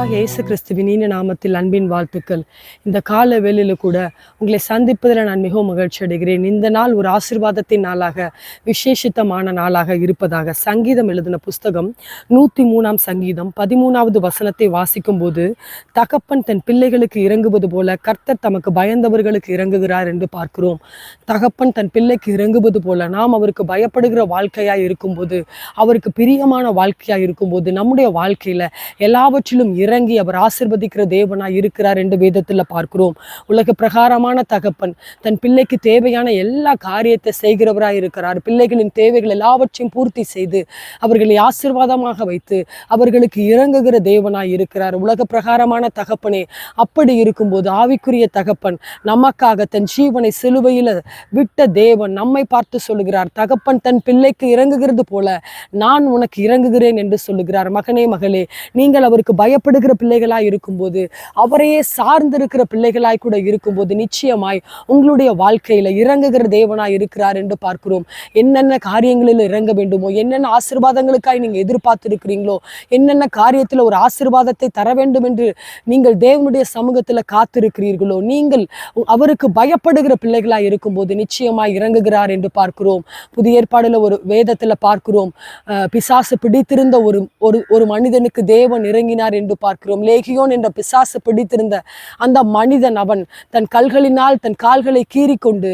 கர்த்தராக இயேசு கிறிஸ்துவின் இனிய நாமத்தில் அன்பின் வாழ்த்துக்கள். இந்த கால வேளையில கூட உங்களை சந்திப்பதில் நான் மிகவும் மகிழ்ச்சி அடைகிறேன். இந்த நாள் ஒரு ஆசிர்வாதத்தின் நாளாக விசேஷித்தமான நாளாக இருப்பதாக சங்கீதம் எழுதின புஸ்தகம் நூற்றி மூணாம் சங்கீதம் பதிமூணாவது வசனத்தை வாசிக்கும் போது தகப்பன் தன் பிள்ளைகளுக்கு இறங்குவது போல கர்த்தர் தமக்கு பயந்தவர்களுக்கு இறங்குகிறார் என்று பார்க்கிறோம். தகப்பன் தன் பிள்ளைக்கு இறங்குவது போல நாம் அவருக்கு பயப்படுகிற வாழ்க்கையாக இருக்கும்போது அவருக்கு பிரியமான வாழ்க்கையாக இருக்கும்போது நம்முடைய வாழ்க்கையில் எல்லாவற்றிலும் இற இறங்கி அவர் ஆசிர்வதிக்கிற தேவனாய் இருக்கிறார் என்று வேதத்தில் பார்க்கிறோம். உலக பிரகாரமான தகப்பன் தன் பிள்ளைக்கு தேவையான எல்லா காரியத்தை செய்கிறவராய் இருக்கிறார். பிள்ளைகளின் தேவைகள் எல்லாவற்றையும் பூர்த்தி செய்து அவர்களை ஆசிர்வாதமாக வைத்து அவர்களுக்கு இறங்குகிற தேவனாய் இருக்கிறார். உலக பிரகாரமான தகப்பனே அப்படி இருக்கும்போது ஆவிக்குரிய தகப்பன் நமக்காக தன் ஜீவனை சிலுவையில் விட்ட தேவன் நம்மை பார்த்து சொல்லுகிறார். தகப்பன் தன் பிள்ளைக்கு இறங்குகிறது போல நான் உனக்கு இறங்குகிறேன் என்று சொல்லுகிறார். மகனே மகளே நீங்கள் அவருக்கு பயப்படுகிற பிள்ளைகளாய் இருக்கும்போது அவரையே சார்ந்திருக்கிற பிள்ளைகளாய் கூட இருக்கும்போது நிச்சயமாய் உங்களுடைய வாழ்க்கையில இறங்குகிற தேவனாய் இருக்கிறார் என்று பார்க்கிறோம். என்னென்ன காரியங்களில் இறங்க வேண்டுமோ என்னென்ன ஆசீர்வாதங்களுக்காய் நீங்க எதிர்பார்த்திருக்கிறீங்களோ என்னென்ன காரியத்தில் ஒரு ஆசீர்வாதத்தை தர வேண்டும் என்று நீங்கள் தேவனுடைய சமூகத்தில் காத்திருக்கிறீர்களோ நீங்கள் அவருக்கு பயப்படுகிற பிள்ளைகளாய் இருக்கும்போது நிச்சயமாய் இறங்குகிறார் என்று பார்க்கிறோம். புதிய ஏற்பாடுல ஒரு வேதத்துல பார்க்கிறோம். பிசாசு பிடித்திருந்த ஒரு ஒரு ஒரு மனிதனுக்கு தேவன் இறங்கினார் என்று பார்க்கிறோம். லேகியோன் என்ற பிசாசு பிடித்திருந்த அந்த மனிதன் அவன் தன் கல்களினால் தன் கால்களை கீறிக்கொண்டு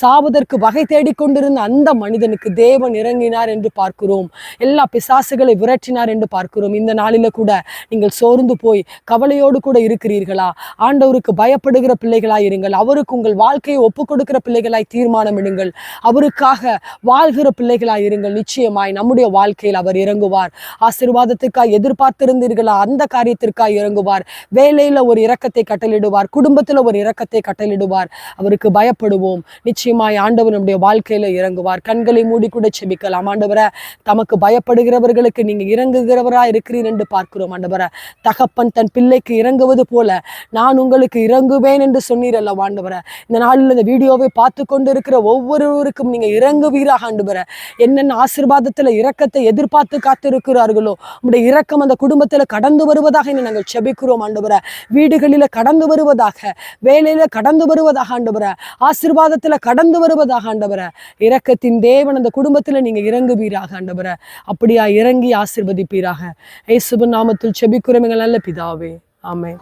சாவதற்கு வகை தேடிக்கொண்டிருந்த அந்த மனிதனுக்கு தேவன் இறங்கினார் என்று பார்க்கிறோம். எல்லா பிசாசுகளை விரட்டினார் என்று பார்க்கிறோம். இந்த நாளில கூட நீங்கள் சோர்ந்து போய் கவலையோடு கூட இருக்கிறீர்களா? ஆண்டவருக்கு பயப்படுகிற பிள்ளைகளாய் இருங்கள். அவருக்கு உங்கள் வாழ்க்கையை ஒப்பு கொடுக்கிற பிள்ளைகளாய் தீர்மானமிடுங்கள் அவருக்காக வாழ்கிற பிள்ளைகளாய் இருங்கள். நிச்சயமாய் நம்முடைய வாழ்க்கையில் அவர் இறங்குவார். ஆசீர்வாதத்துக்காக எதிர்பார்த்திருந்தீர்களா? அந்த காரியத்திற்காய் இறங்குவார். வேலையில ஒரு இரக்கத்தை கட்டளிடுவார். குடும்பத்துல ஒரு இரக்கத்தை கட்டளிடுவார். அவருக்கு பயப்படுவோம். நிச்சயமாய் ஆண்டவர் நம்முடைய வாழ்க்கையில இறங்குவார். கண்களை மூடி கூட செபிக்கலாம். ஆண்டவரை தமக்கு பயப்படுகிறவர்களுக்கு நீங்க இறங்குகிறவரா இருக்கிறீர் என்று பார்க்கிறோம் ஆண்டவரை. தகப்பன் தன் பிள்ளைக்கு இறங்குவது போல நான் உங்களுக்கு இறங்குவேன் என்று சொன்னீர் அல்ல ஆண்டவரை. இந்த நாளில் இந்த வீடியோவை பார்த்து கொண்டு இருக்கிற ஒவ்வொருவருக்கும் நீங்க இறங்குவீராக ஆண்டவரை. என்னென்ன ஆசீர்வாதத்துல இரக்கத்தை எதிர்பார்த்து காத்திருக்கிறார்களோ உங்களுடைய இரக்கம் அந்த குடும்பத்துல கடந்து வருவதாக இனி நாங்கள் செபிக்கிறோம் ஆண்டவரை. வீடுகளில் கடந்து வருவதாக வேலையில கடந்து வருவதாக ஆண்டவரை. ஆசீர்வாதத்துல கடந்து வருவதாக ஆண்டவரை. இரக்கத்தின் தேவன் அந்த குடும்பத்துல நீங்க இறங்குவீராக ஆண்டவரை. அப்படியா இறங்கி ஆசிர்வதிப்பீராக. இயேசுவின் நாமத்தில் செபிக்கிறோம் எங்கள் நல்ல பிதாவே. ஆமே